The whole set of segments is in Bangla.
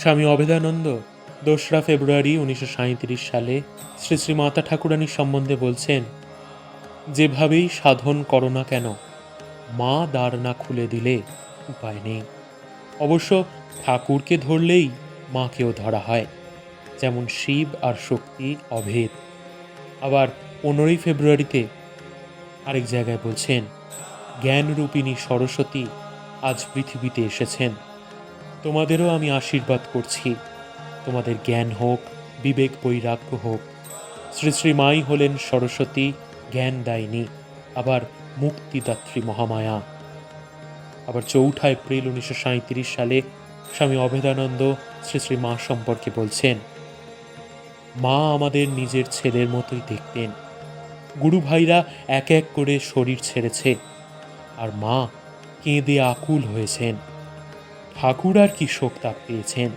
স্বামী অভেদানন্দ, দোসরা ফেব্রুয়ারি উনিশশো সাঁইত্রিশ সালে শ্রী শ্রী মাতা ঠাকুরানীর সম্বন্ধে বলছেন, যেভাবেই সাধন করো না কেন, মা দ্বার না খুলে দিলে উপায় নেই। অবশ্য ঠাকুরকে ধরলেই মাকেও ধরা হয়, যেমন শিব আর শক্তি অভেদ। আবার পনেরোই ফেব্রুয়ারিতে আরেক জায়গায় বলছেন, জ্ঞানরূপিণী সরস্বতী আজ পৃথিবীতে এসেছেন। তোমাদেরও আমি আশীর্বাদ করছি। তোমাদের জ্ঞান হোক, বিবেক বৈরাগ্য হোক। শ্রী শ্রী মাই হলেন সরস্বতী, জ্ঞান দায়িনী, আবার মুক্তিদাত্রী মহামায়া। আবার চৌঠা এপ্রিল উনিশশো সাঁইত্রিশ সালে স্বামী অভেদানন্দ শ্রী শ্রী মা সম্পর্কে বলছেন, মা আমাদের নিজের ছেলের মতোই দেখতেন। গুরু ভাইরা এক এক করে শরীর ছেড়েছে, আর মা কেঁদে আকুল হয়েছেন। ঠাকুর কি শোক তাপ পেয়েছেন?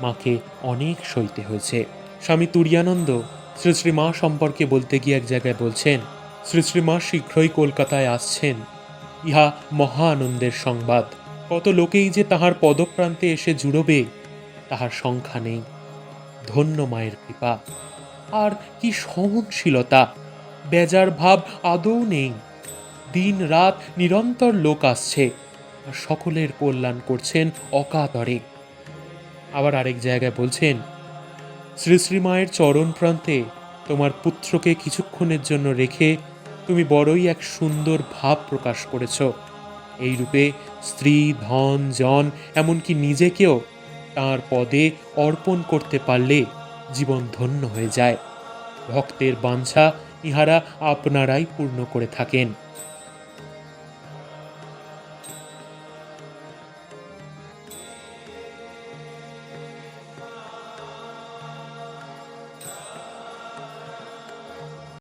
মাকে অনেক সইতে হয়েছে। স্বামী তুরিয়ানন্দ শ্রী শ্রী মা সম্পর্কে বলতে গিয়ে এক জায়গায় বলছেন, শ্রী শ্রী মা শীঘ্রই কলকাতায় আসছেন। ইহা মহা আনন্দের সংবাদ। কত লোকেই যে তাহার পদপ্রান্তে এসে জুড়বে, তাহার সংখ্যা নেই। ধন্য মায়ের কৃপা। আর কি সহনশীলতা! বেজার ভাব আদৌ নেই। দিন রাত নিরন্তর লোক আসছে। সকলের কল্যাণ করছেন অকাতরে। আবার আরেক জায়গায় বলছেন, শ্রী শ্রী মায়ের চরণ প্রান্তে তোমার পুত্রকে কিছুক্ষণের জন্য রেখে তুমি বড়ই এক সুন্দর ভাব প্রকাশ করেছ। এই রূপে স্ত্রী, ধন, জন, এমনকি নিজেকেও তার পদে অর্পণ করতে পারলে জীবন ধন্য হয়ে যায়। ভক্তের বাঞ্ছা ইহারা আপনারাই পূর্ণ করে থাকেন।